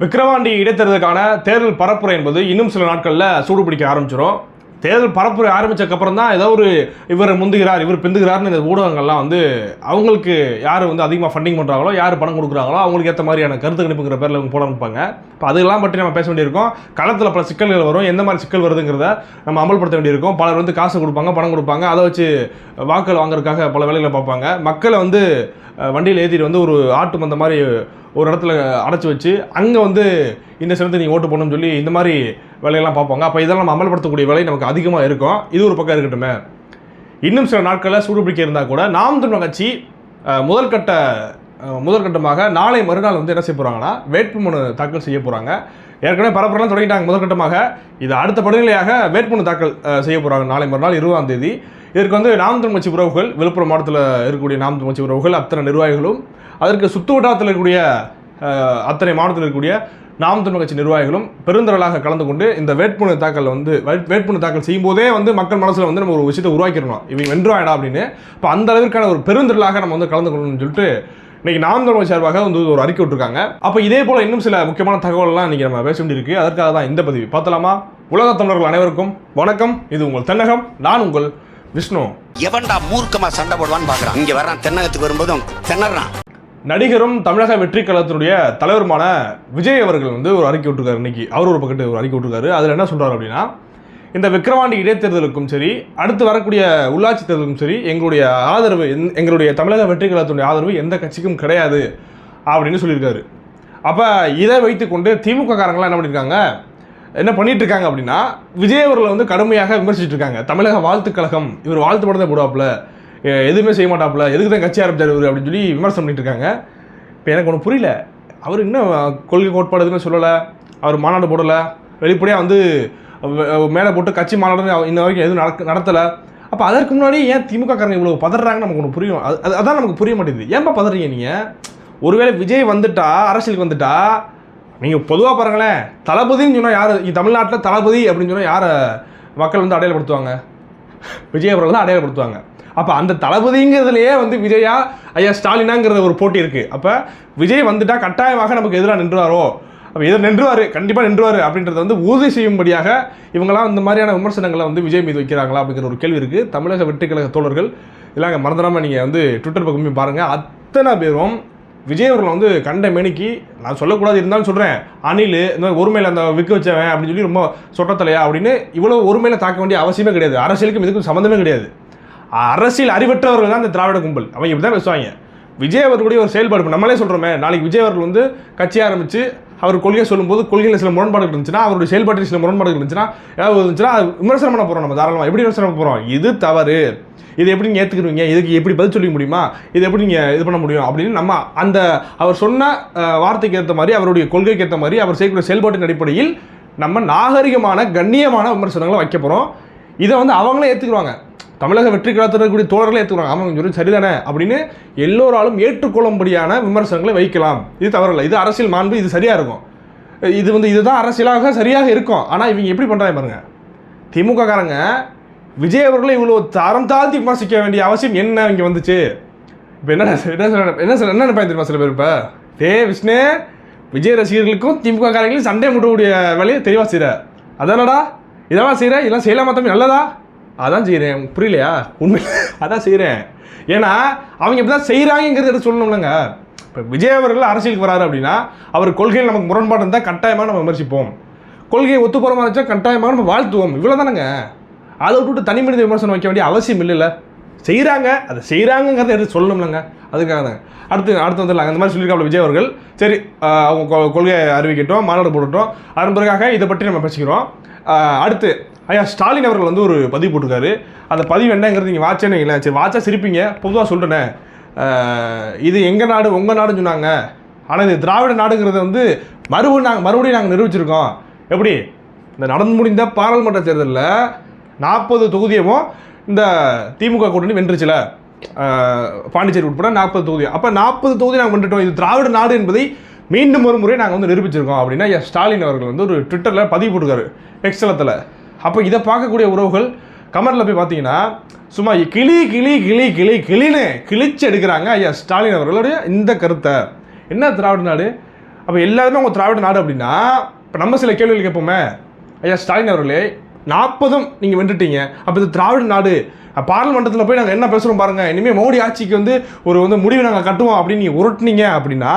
விக்கிரவாண்டி இடைத்தேர்தலுக்கான தேர்தல் பரப்புரை என்பது இன்னும் சில நாட்களில் சூடுபிடிக்க ஆரம்பிச்சிடும் தேர்தல் பரப்புரை ஆரம்பிச்சக்கப்புறம் தான் ஏதோ ஒரு இவர் முந்துகிறார் இவர் பிந்துகிறார்னு இந்த ஊடகங்கள்லாம் வந்து அவங்களுக்கு யார் வந்து அதிகமாக ஃபண்டிங் பண்ணுறாங்களோ யார் பணம் கொடுக்குறாங்களோ அவங்களுக்கு ஏற்ற மாதிரியான கருத்து கணிப்புங்கிற பேரில் அவங்க போட அனுப்பாங்க இப்போ அதெல்லாம் பற்றி நம்ம பேச வேண்டியிருக்கோம். களத்தில் பல சிக்கல்கள் வரும். எந்த மாதிரி சிக்கல் வருதுங்கிறத நம்ம அமல்படுத்த வேண்டியிருக்கும். பலர் வந்து காசு கொடுப்பாங்க பணம் கொடுப்பாங்க. அதை வச்சு வாக்கள் வாங்குறதுக்காக பல வேலைகளை பார்ப்பாங்க. மக்களை வந்து வண்டியில் ஏற்றிட்டு வந்து ஒரு ஆட்டு மந்த மாதிரி ஒரு இடத்துல அடைச்சி வச்சு அங்கே வந்து இந்த சின்னத்தை நீங்கள் ஓட்டு போடணும்னு சொல்லி இந்த மாதிரி வேலையெல்லாம் பார்ப்பாங்க. அப்போ இதெல்லாம் நம்ம அமல்படுத்தக்கூடிய வேலை நமக்கு அதிகமாக இருக்கும். இது ஒரு பக்கம் இருக்கட்டுமே. இன்னும் சில நாட்களில் சூடுபிடிக்க இருந்தால் கூட நாம் தமிழ் கட்சி முதற்கட்ட முதல்கட்ட முதற்கட்டமாக நாளை மறுநாள் வந்து என்ன செய்ய போகிறாங்கன்னா வேட்புமனு தாக்கல் செய்ய போகிறாங்க ஏற்கனவே பரப்புரெல்லாம் தொடங்கிட்டாங்க முதற்கட்டமாக இது அடுத்த படிநிலையாக வேட்புமனு தாக்கல் செய்ய போகிறாங்க நாளை மறுநாள் இருபதாம் தேதி. இதற்கு வந்து நாம் தமிழ் கட்சி உறவுகள் விழுப்புரம் மாவட்டத்தில் இருக்கக்கூடிய நாம் தமிழ் கட்சி உறவுகள் அத்தனை நிர்வாகிகளும் அதற்கு சுத்து வட்டாரத்தில் இருக்கக்கூடிய அத்தனை மாவட்டத்தில் இருக்கக்கூடிய நாம் தமிழ் கட்சி நிர்வாகிகளும் பெருந்திரளாக கலந்து கொண்டு இந்த வேட்புமனு தாக்கல் வந்து வேட்புமனு தாக்கல் செய்யும் போதே வந்து மக்கள் மனசில் வந்து நம்ம ஒரு விஷயத்தை உருவாக்கிடணும். இவங்க வென்றாயிடா அப்படின்னு. இப்போ அந்த அளவிற்கான ஒரு பெருந்திரளாக நம்ம வந்து கலந்து கொள்ளணும்னு சொல்லிட்டு இன்னைக்கு நாம் தமிழ் சார்பாக வந்து ஒரு அறிக்கை விட்டுருக்காங்க. அப்போ இதே போல் இன்னும் சில முக்கியமான தகவல்லாம் இன்னைக்கு நம்ம பேச வேண்டியிருக்கு. அதற்காக தான் இந்த பதிவு. பார்த்தலாமா உலக தமிழர்கள் அனைவருக்கும் வணக்கம். இது உங்கள் தென்னகம். நான் உங்கள் விஷ்ணு. எவன்டா மூர்க்கமா சண்டை போடுவான்னு பாக்குறான். இங்க வர்றான். தென்னகத்துக்கு வரும்போது தென்னறான் நடிகரும் தமிழக வெற்றி கழகத்தினுடைய தலைவருமான விஜய் அவர்கள் வந்து ஒரு அறிக்கை விட்டுருக்காரு இன்னைக்கு. அவர் ஒரு பக்கத்து ஒரு அறிக்கை விட்டுருக்காரு. அதில் என்ன சொல்கிறார் அப்படின்னா இந்த விக்ரவாண்டி இடைத்தேர்தலுக்கும் சரி அடுத்து வரக்கூடிய உள்ளாட்சி தேர்தலுக்கும் சரி எங்களுடைய ஆதரவு எந்த- எங்களுடைய தமிழக வெற்றி கழகத்தினுடைய ஆதரவு எந்த கட்சிக்கும் கிடையாது அப்படின்னு சொல்லியிருக்காரு. அப்போ இதை வைத்துக்கொண்டு திமுக காரங்களாம் என்ன பண்ணியிருக்காங்க என்ன பண்ணிட்டு இருக்காங்க அப்படின்னா விஜய் அவர்களை வந்து கடுமையாக விமர்சிச்சுட்டு இருக்காங்க. தமிழக வாழ்த்துக் கழகம் இவர் வாழ்த்து படத்தை போடுவாப்புல. எதுவுமே செய்ய மாட்டாப்புல. எதுக்கு தான் கட்சி ஆரம்பிச்சார் இவர் அப்படின்னு சொல்லி விமர்சனம் பண்ணிட்டு இருக்காங்க. இப்போ எனக்கு ஒன்று புரியல. அவர் இன்னும் கொள்கை கோட்பாடு எதுவுமே சொல்லலை. அவர் மாநாடு போடலை. வெளிப்படையாக வந்து மேலே போட்டு கட்சி மாநாடு இன்ன வரைக்கும் எதுவும் நடக்க நடத்தலை. அப்போ அதற்கு முன்னாடி ஏன் திமுக காரங்க இவ்வளோ பதறாங்கன்னு நமக்கு ஒன்று புரியும். அது அது- அதான் நமக்கு புரிய மாட்டேங்குது. ஏன்பா பதறீங்க நீங்கள் ஒருவேளை விஜய் வந்துட்டா அரசியலுக்கு வந்துட்டா நீங்கள் பொதுவாக பாருங்களேன் தளபதின்னு சொன்னால் யார் தமிழ்நாட்டில் தளபதி அப்படின்னு சொன்னால் யாரை மக்கள் வந்து அடையாளப்படுத்துவாங்க? விஜய் அவர்கள் தான் அடையாளப்படுத்துவாங்க. அப்போ அந்த தளபதிங்கிறதுலையே வந்து விஜயா ஐயா ஸ்டாலினாங்கிறத ஒரு போட்டி இருக்குது அப்போ விஜய் வந்துட்டால் கட்டாயமாக நமக்கு எதிராக நின்றுவாரோ? அப்போ எதிர் நின்றுவார் கண்டிப்பாக நின்றுவார் அப்படின்றத வந்து உறுதி செய்யும்படியாக இவங்களாம் இந்த மாதிரியான விமர்சனங்களை வந்து விஜய் மீது வைக்கிறாங்களா அப்படிங்கிற ஒரு கேள்வி இருக்குது தமிழக வெற்றி தோழர்கள் இல்லாங்க மறந்துடாமல் நீங்கள் வந்து ட்விட்டர் பக்கமே பாருங்கள் அத்தனை பேரும் விஜய் அவர்களை வந்து கண்ட மேனிக்கு நான் சொல்லக்கூடாது இருந்தாலும் சொல்கிறேன் அணில் இந்த மாதிரி ஒருமையில் அந்த விற்க வச்சவன் அப்படின்னு சொல்லி ரொம்ப சொட்டத்தலையா அப்படின்னு இவ்வளோ ஒருமையில் தாக்க வேண்டிய அவசியமே கிடையாது. அரசியலுக்கும் இதுக்கும் சம்மந்தமே கிடையாது. அரசியல் அறிவற்றவர்கள் தான் இந்த திராவிட கும்பல். அவங்க இப்படி தான் பேசுவாங்க. விஜய் அவர்களுடைய ஒரு செயல்பாடு நம்மளே சொல்கிறோமே நாளைக்கு விஜய் அவர்கள் வந்து கட்சி ஆரம்பித்து அவர் கொள்கையை சொல்லும்போது கொள்கையில் சில முரண்பாடுகள் இருந்துச்சுன்னா அவருடைய செயல்பாட்டில் சில முரண்பாடுகள் இருந்துச்சுன்னா ஏதாவது இருந்துச்சுன்னா விமர்சனம் பண்ண போகிறோம் நம்ம தாராளமாக எப்படி விமர்சனம் பண்ண போகிறோம் இது தவறு. இது எப்படி நீங்கள் ஏற்றுக்குருவீங்க இதுக்கு எப்படி பதில் சொல்லிக்க முடியுமா? இது எப்படி நீங்கள் இது பண்ண முடியும்? அப்படின்னு நம்ம அந்த அவர் சொன்ன வார்த்தைக்கு ஏற்ற மாதிரி அவருடைய கொள்கைக்கு ஏற்ற மாதிரி அவர் செய்யக்கூடிய செயல்பாட்டின் அடிப்படையில் நம்ம நாகரிகமான கண்ணியமான விமர்சனங்களை வைக்க போகிறோம் இதை வந்து அவங்களே ஏற்றுக்குருவாங்க தமிழக வெற்றி கழகத்தில் இருக்கக்கூடிய தோழர்களே ஏற்றுக்குறாங்க ஆமாம் சொல்லி சரிதானே? அப்படின்னு எல்லோராலும் ஏற்றுக்கொள்ளும்படியான விமர்சனங்களை வைக்கலாம். இது தவறில்லை. இது அரசியல் மாண்பு இது சரியாக இருக்கும். இது வந்து இதுதான் அரசியலாக சரியாக இருக்கும். ஆனால் இவங்க எப்படி பண்ணுறாங்க பாருங்கள் திமுக காரங்க விஜய் அவர்களை இவ்வளோ தரம் தாழ்த்தி விமர்சிக்க வேண்டிய அவசியம் என்ன? இங்கே வந்துச்சு. இப்போ என்ன என்ன சொல்ல- என்ன சொல்ல- என்ன நினைப்பாங்க தெரியுமா சில பேர் இப்போ? தே விஷ்ணு விஜய் ரசிகர்களுக்கும் திமுக காரங்களுக்கும் சண்டை முட்டக்கூடிய வேலையை தெளிவாக செய்கிற அதானடா? இதெல்லாம் செய்கிற இதெல்லாம் செய்யலாமா தம்பி? நல்லதா? அதான் செய்கிறேன் புரியலையா? உண்மை அதான் செய்கிறேன் ஏன்னா அவங்க இப்படி தான் செய்கிறாங்கிறத எடுத்து சொல்லணும்லங்க. இப்போ விஜய் அவர்கள் அரசியலுக்கு வராரு அப்படின்னா அவர் கொள்கையில் நமக்கு முரண்பாடு இருந்தால் கட்டாயமாக நம்ம விமர்சிப்போம். கொள்கையை ஒத்து மாதிரி இருந்துச்சா கட்டாயமாக நம்ம வாழ்த்துவோம். இவ்வளோ தானேங்க அதை விட்டுட்டு தனி மனித விமர்சனம் வைக்க வேண்டிய அவசியம் இல்லைல்ல. செய்கிறாங்க அதை செய்கிறாங்கங்கிறத எடுத்து சொல்லணும்லங்க. அதுக்காக தான் அடுத்து அடுத்து வந்துடலாங்க. அந்த மாதிரி சொல்லியிருக்காங்க விஜய் அவர்கள். சரி அவங்க கொள்கையை அறிவிக்கட்டும் மாநாடு போட்டுட்டோம் அதன் பிறகாக இதை பற்றி நம்ம பேசிக்கிறோம். அடுத்து ஐயா ஸ்டாலின் அவர்கள் வந்து ஒரு பதிவு போட்டிருக்காரு. அந்த பதிவு என்னங்கிறது நீங்கள் வாட்சேன்னு இல்லை சரி வாட்சா சிரிப்பீங்க. பொதுவாக சொல்கிறேனே இது எங்கள் நாடு உங்கள் நாடுன்னு சொன்னாங்க. ஆனால் இது திராவிட நாடுங்கிறத வந்து மறுபடியும் நாங்கள் மறுபடியும் நாங்கள் நிரூபிச்சிருக்கோம். எப்படி? இந்த நடந்து முடிந்த பாராளுமன்ற தேர்தலில் நாற்பது தொகுதியவும் இந்த திமுக கூட்டணி வென்றுச்சுல. பாண்டிச்சேரி உட்பட நாற்பது தொகுதி. அப்போ நாற்பது தொகுதி நாங்கள் வந்துட்டோம் இது திராவிட நாடு என்பதை மீண்டும் ஒரு முறை நாங்கள் வந்து நிரூபிச்சிருக்கோம் அப்படின்னா ஸ்டாலின் அவர்கள் வந்து ஒரு ட்விட்டரில் பதிவு போட்டுருக்காரு. எக்ஸலத்தில் அப்போ இதை பார்க்கக்கூடிய உறவுகள் கமரில் போய் பார்த்தீங்கன்னா சும்மா கிளி கிளி கிளி கிளி கிளின்னு கிழிச்சு எடுக்கிறாங்க. ஐயா ஸ்டாலின் அவர்களுடைய இந்த கருத்தை. என்ன திராவிட நாடு? அப்போ எல்லாருமே அவங்க திராவிட நாடு அப்படின்னா இப்போ நம்ம சில கேள்விகள் கேட்போமே. ஐயா ஸ்டாலின் அவர்களே நாற்பதும் நீங்கள் வென்றுட்டீங்க. அப்போ இது திராவிட நாடு. பார்லிமெண்டத்தில் போய் நாங்கள் என்ன பேசுகிறோம் பாருங்கள் இனிமேல் மோடி ஆட்சிக்கு வந்து ஒரு வந்து முடிவு நாங்கள் கட்டுவோம் அப்படின்னு நீங்கள் உருட்டுனீங்க அப்படின்னா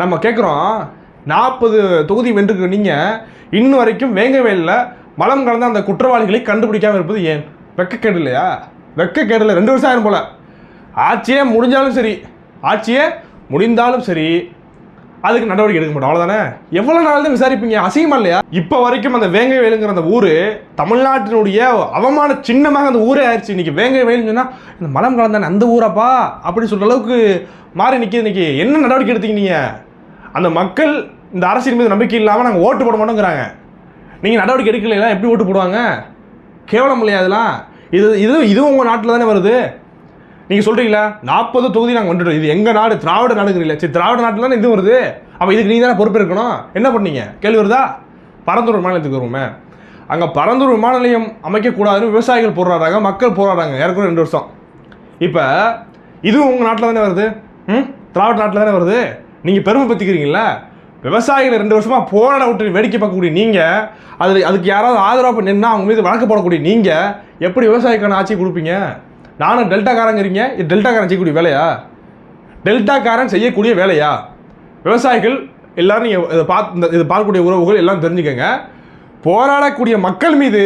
நம்ம கேட்குறோம் நாற்பது தொகுதி வென்றுக்கு நீங்கள் இன்னும் வரைக்கும் இல்லை. மலம் கலந்த அந்த குற்றவாளிகளை கண்டுபிடிக்காமல் இருப்பது ஏன்? வெக்கக்கேடு இல்லையா? வெக்கக்கேடு இல்லை. ரெண்டு வருஷம் ஆயிரும் போல. ஆட்சியே முடிஞ்சாலும் சரி. ஆட்சியே முடிந்தாலும் சரி. அதுக்கு நடவடிக்கை எடுக்க மாட்டோம். அவ்வளோதானே எவ்வளோ நாள் தான் விசாரிப்பீங்க? அசிங்கமா இல்லையா? இப்போ வரைக்கும் அந்த வேங்கை வேலுங்கிற அந்த ஊர் தமிழ்நாட்டினுடைய அவமான சின்னமாக அந்த ஊரே ஆயிடுச்சு இன்றைக்கி வேங்கை வேலுன்னு சொன்னால் இந்த மலம் கலந்தானே அந்த ஊராப்பா? அப்படி சொல்கிற அளவுக்கு மாறி நிற்கிது இன்னைக்கு. என்ன நடவடிக்கை எடுத்தீங்க நீங்கள் அந்த மக்கள் இந்த அரசின் மீது நம்பிக்கை இல்லாமல் நாங்கள் ஓட்டு போட மாட்டோங்கிறாங்க. நீங்கள் நடவடிக்கை எடுக்கலையா? எப்படி ஓட்டு போடுவாங்க? கேவலம் இல்லையா அதெல்லாம் இது இது இதுவும் உங்கள் நாட்டில் தானே வருது? நீங்கள் சொல்கிறீங்களா நாற்பது தொகுதி நாங்கள் வந்துட்டோம். இது எங்கள் நாடு? திராவிட நாடுங்கிறீங்களா. சரி திராவிட நாட்டில் தானே இதுவும் வருது? அப்போ இதுக்கு நீங்கள் தானே பொறுப்பு இருக்கணும்? என்ன பண்ணீங்க? கேள்வி வருதா? பரந்தூர் மாநிலத்துக்கு வருவோமே. அங்கே பரந்தூர் விமான நிலையம் அமைக்கக்கூடாதுன்னு விவசாயிகள் போராடுறாங்க மக்கள் போராடுறாங்க. ஏற்கனவே ரெண்டு வருஷம். இப்போ இதுவும் உங்கள் நாட்டில் தானே வருது? ம்? திராவிட நாட்டில் தானே வருது? நீங்கள் பெருமை பற்றிக்கிறீங்களா விவசாயிகளை ரெண்டு வருஷமாக போராட விட்டு வேடிக்கை பார்க்கக்கூடிய நீங்கள் அது அதுக்கு யாராவது ஆதரவாக நின்னா அவங்க மீது வழக்கு போடக்கூடிய நீங்கள் எப்படி விவசாயிக்கான ஆட்சி கொடுப்பீங்க? நானும் டெல்டாக்காரங்கிறீங்க இது டெல்டாக்காரன் செய்யக்கூடிய வேலையா? டெல்டாக்காரன் செய்யக்கூடிய வேலையா? விவசாயிகள் எல்லாரும் நீங்கள் இதை பார்த்து இந்த இதை பார்க்கக்கூடிய உறவுகள் எல்லாம் தெரிஞ்சுக்கோங்க. போராடக்கூடிய மக்கள் மீது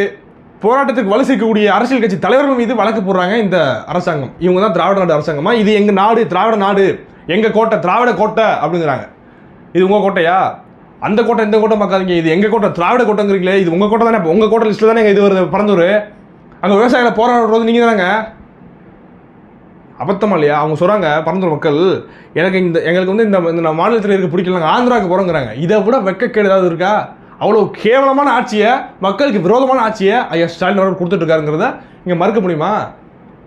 போராட்டத்துக்கு வலு சேர்க்கக்கூடிய அரசியல் கட்சி தலைவர்கள் மீது வழக்கு போடுறாங்க இந்த அரசாங்கம். இவங்க தான் திராவிட நாடு அரசாங்கமா? இது எங்கள் நாடு திராவிட நாடு எங்கள் கோட்டை திராவிட கோட்டை அப்படிங்கிறாங்க. இது உங்கள் கோட்டையா? அந்த கோட்டை இந்த கோட்டை பார்க்காதீங்க. இது எங்கள் கோட்டை? திராவிட கோட்டைங்கிறீங்களே. இது உங்கள் கோட்டை தானே? உங்கள் கோட்டை லிஸ்ட்டில் தானே இது வருது? பறந்தூர் அங்கே விவசாயிகளை போராடுறது நீங்கள் தானேங்க? அபத்தமா இல்லையா? அவங்க சொல்கிறாங்க பரந்தூர் மக்கள் எனக்கு இந்த எங்களுக்கு வந்து இந்த இந்த மாநிலத்தில் இருக்க பிடிக்கலங்க. ஆந்திராவுக்கு போகிறோங்கிறாங்க இதை விட வெக்கக்கேடு ஏதாவது இருக்கா? அவ்வளோ கேவலமான ஆட்சியை மக்களுக்கு விரோதமான ஆட்சியை ஐயா ஸ்டாலின் அவர்கள் கொடுத்துட்டு இருக்காருங்கிறத இங்கே மறுக்க முடியுமா?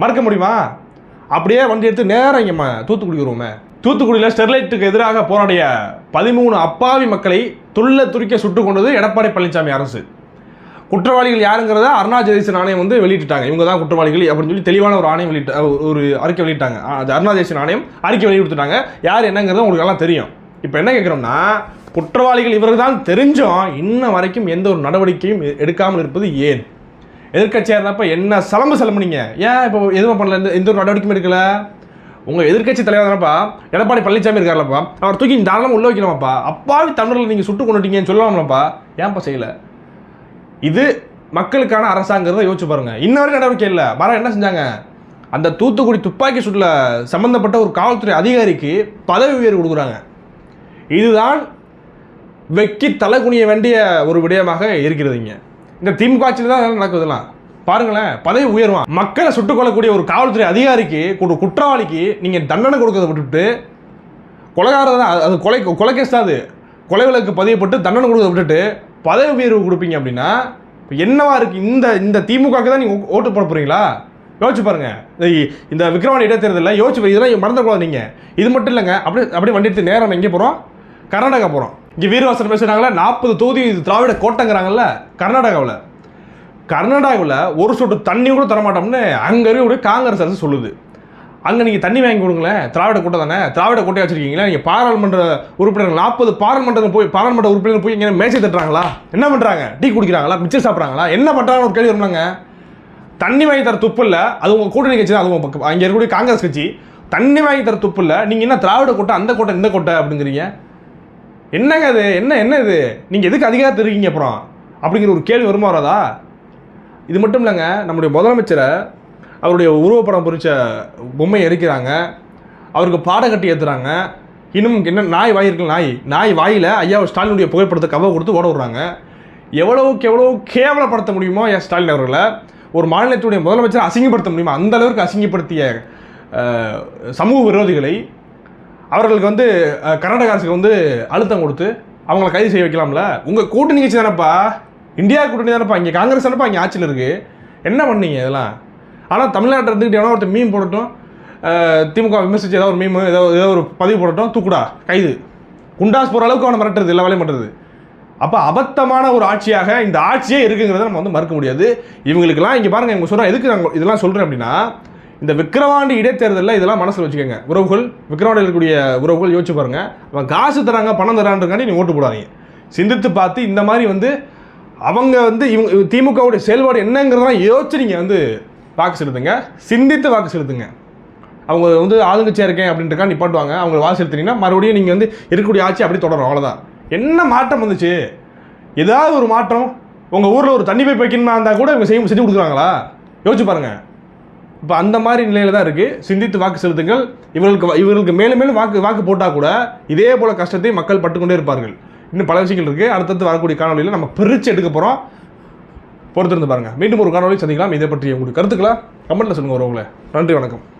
மறுக்க முடியுமா? அப்படியே வண்டி எடுத்து நேரம் இங்கே தூத்துக்குடி வருவோமே. தூத்துக்குடியில் ஸ்டெர்லைட்டுக்கு எதிராக போராடிய பதிமூணு அப்பாவி மக்களை துள்ள துரிக்க சுட்டு கொண்டது எடப்பாடி பழனிசாமி அரசு. குற்றவாளிகள் யாருங்கிறத அருணா ஜெயசன் ஆணையம் வந்து வெளியிட்டாங்க இவங்க தான் குற்றவாளிகள் அப்படின்னு சொல்லி தெளிவான ஒரு ஆணையம் வெளியிட்ட ஒரு- அறிக்கை வெளியிட்டாங்க. அது அருணா ஜெயசன் ஆணையம் அறிக்கை வெளியிட்டுட்டாங்க யார் என்னங்கிறது உங்களுக்கு எல்லாம் தெரியும். இப்போ என்ன கேட்குறோம்னா குற்றவாளிகள் இவர்கள் தான் தெரிஞ்சும். இன்ன வரைக்கும் எந்த ஒரு நடவடிக்கையும் எடுக்காமல் இருப்பது ஏன்? எதிர்க்கட்சியாக இருந்தப்ப என்ன சலம்பு சலம்புனீங்க? ஏன் இப்போ எதுவும் பண்ணல? எந்த எந்த ஒரு நடவடிக்கையும் எடுக்கல? உங்கள் எதிர்க்கட்சி தலைவர் தானப்பா எடப்பாடி பழனிசாமி இருக்கார்லப்பா. அவர் தூக்கி தாராளமாக உள்ள வைக்கலாமாப்பா அப்பாவி தமிழர்கள் நீங்கள் சுட்டு கொண்டுட்டீங்கன்னு சொல்லலாம்லப்பா. ஏன்ப்பா செய்யலை? இது மக்களுக்கான அரசாங்கிறத யோசிச்சு பாருங்கள் இன்ன வரைக்கும் நடவடிக்கை இல்லை. வர என்ன செஞ்சாங்க? அந்த தூத்துக்குடி துப்பாக்கி சூட்டில் சம்மந்தப்பட்ட ஒரு காவல்துறை அதிகாரிக்கு பதவி உயர்வு கொடுக்குறாங்க. இதுதான் வெக்கி தலை குனிய வேண்டிய ஒரு விடயமாக இருக்கிறதுங்க இந்த திமுக ஆட்சியில் தான் நடக்குதுலாம் பாருங்களேன் பதவி உயர்வான். மக்களை சுட்டுக் கொள்ளக்கூடிய ஒரு காவல்துறை அதிகாரிக்கு ஒரு குற்றவாளிக்கு நீங்கள் தண்டனை கொடுக்கறத விட்டுட்டு கொலைகாரர் தான் அது- அது கொலை கொலை கேஸ் தான் அது. கொலை விளக்கு பதியப்பட்டு தண்டனை கொடுக்கறத விட்டுட்டு பதவி உயர்வு கொடுப்பீங்க அப்படின்னா என்னவா இருக்கு? இந்த இந்த திமுகவுக்கு தான் நீங்கள் ஓட்டு போட போறீங்களா? யோசிச்சு பாருங்க. இந்த- விக்ரவாணி இடைத்தேர்தலில் யோசிச்சு இதெல்லாம் மறந்துடக்கூடாது நீங்கள் இது மட்டும் இல்லைங்க அப்படியே அப்படியே வண்டி எடுத்து நேரம் எங்கே போகிறோம் கர்நாடகா போகிறோம் இங்கே வீரவாசன் பேசுகிறாங்களா நாற்பது தொகுதி இது திராவிட கோட்டங்கிறாங்கல்ல கர்நாடகாவில். கர்நாடகாவில் ஒரு சொட்டு தண்ணி கூட தரமாட்டோம்னு அங்கே இருக்கக்கூடிய காங்கிரஸ் அரசு சொல்லுது. அங்கே நீங்கள் தண்ணி வாங்கி கொடுங்களேன். திராவிட கூட்டம் தானே? திராவிட கோட்டையாக வச்சிருக்கீங்களா? நீங்கள் பாராளுமன்ற உறுப்பினர்கள் நாற்பது பாராளுமன்றம் போய் பாராளுமன்ற உறுப்பினர் போய் இங்கே மேச்சை தட்டுறாங்களா? என்ன பண்ணுறாங்க டீ குடிக்கிறாங்களா? மிச்சர் சாப்பிட்றாங்களா? என்ன பண்ணுறாங்கன்னு ஒரு கேள்வி வருவாங்க தண்ணி வாங்கி தர துப்பு இல்லை அது உங்கள் கூட்டணி கட்சி தான் அது உங்கள் பக்கம். அங்கே இருக்கக்கூடிய காங்கிரஸ் கட்சி தண்ணி வாங்கி தர துப்பு இல்லை நீங்கள் என்ன திராவிட கூட்டம் அந்த கோட்டை இந்த கோட்டை அப்படிங்கிறீங்க? என்னங்க அது? என்ன என்ன இது? நீங்கள் எதுக்கு அதிகாரத்தில் இருக்கீங்க அப்புறம்? அப்படிங்கிற ஒரு கேள்வி வருமா வராதா? இது மட்டும் இல்லைங்க நம்முடைய முதலமைச்சரை அவருடைய உருவப்படம் பொறிச்ச பொம்மையை எரிக்கிறாங்க அவருக்கு பாட கட்டி ஏற்றுறாங்க இன்னும் என்ன நாய் வாய் நாய் நாய் வாயில் ஐயா ஸ்டாலினுடைய புகைப்படத்தை கவ கொடுத்து ஓட விடுறாங்க. எவ்வளவுக்கு எவ்வளோ கேவலப்படுத்த முடியுமோ ஐயா ஸ்டாலின் அவர்களை ஒரு மாநிலத்துடைய முதலமைச்சரை அசிங்கப்படுத்த முடியுமா? அந்த அளவுக்கு அசிங்கப்படுத்திய சமூக விரோதிகளை அவர்களுக்கு வந்து கர்நாடக அரசுக்கு வந்து அழுத்தம் கொடுத்து அவங்கள கைது செய்ய வைக்கலாம்ல? உங்கள் கூட்டணி கட்சி தானப்பா? இந்தியா கூட்டணி தானேப்பா இங்கே காங்கிரஸ் தானப்பா இங்கே ஆட்சியில் இருக்குது என்ன பண்ணீங்க இதெல்லாம்? ஆனால் தமிழ்நாட்டில் இருந்துக்கிட்டு எவனோ ஒருத்தர் மீன் போடட்டும் திமுக விமர்சித்து ஏதோ ஒரு மீம் ஏதோ ஏதோ ஒரு பதிவு போடட்டும் தூக்குடா கைது. குண்டாஸ் போகிற அளவுக்கு அவனை மிரட்டுறது எல்லா வேலையும் பண்ணுறது அப்போ அபத்தமான ஒரு ஆட்சியாக இந்த ஆட்சியே இருக்குங்கிறத நம்ம வந்து மறுக்க முடியாது. இவங்களுக்கெல்லாம் இங்கே பாருங்கள் இவங்க சொல்கிறேன் எதுக்கு நாங்கள் இதெல்லாம் சொல்கிறேன் அப்படின்னா இந்த விக்கிரவாண்டி இடைத்தேர்தலில் இதெல்லாம் மனசில் வச்சுக்கோங்க. உறவுகள் விக்ரவாண்டியில் இருக்கக்கூடிய உறவுகள் யோசிச்சு பாருங்கள் அவன் காசு தராங்க பணம் தரான்றக்காண்டி நீ ஓட்டு போடாதீங்க. சிந்தித்து பார்த்து இந்த மாதிரி வந்து அவங்க வந்து இவங்க திமுகவுடைய செயல்பாடு என்னங்கிறதெல்லாம் யோசிச்சு நீங்கள் வந்து வாக்கு செலுத்துங்க. சிந்தித்து வாக்கு செலுத்துங்க. அவங்க வந்து ஆளுங்கட்சியாக இருக்கேன் அப்படின்றக்கா நிப்பாட்டுவாங்க. அவங்க வாக்கு செலுத்தினீங்கன்னா மறுபடியும் நீங்கள் வந்து இருக்கக்கூடிய ஆட்சி அப்படி தொடரும். அவ்வளோதான் என்ன மாற்றம் வந்துச்சு? ஏதாவது ஒரு மாற்றம்? உங்கள் ஊரில் ஒரு தண்ணி பைப் வைக்கணுமா இருந்தால் கூட இவங்க செய்ய செஞ்சு கொடுக்குறாங்களா? யோசிச்சு பாருங்கள் இப்போ அந்த மாதிரி நிலையில் தான் இருக்குது சிந்தித்து வாக்கு செலுத்துங்கள். இவர்களுக்கு இவர்களுக்கு மேலும் மேலும் வாக்கு வாக்கு போட்டால் கூட இதே போல் கஷ்டத்தை மக்கள் பட்டுக்கொண்டே இருப்பார்கள். இன்னும் பல விஷயங்கள் இருக்குது அடுத்தடுத்து வரக்கூடிய காணொலியில் நம்ம பிரித்து எடுக்க போகிறோம் பொறுத்திருந்து பாருங்கள் மீண்டும் ஒரு காணொலி சந்திக்கலாம். இதை பற்றி உங்களுக்கு கருத்துக்களா கமெண்ட்டில் சொல்லுங்கள் உறவுகளை. நன்றி வணக்கம்.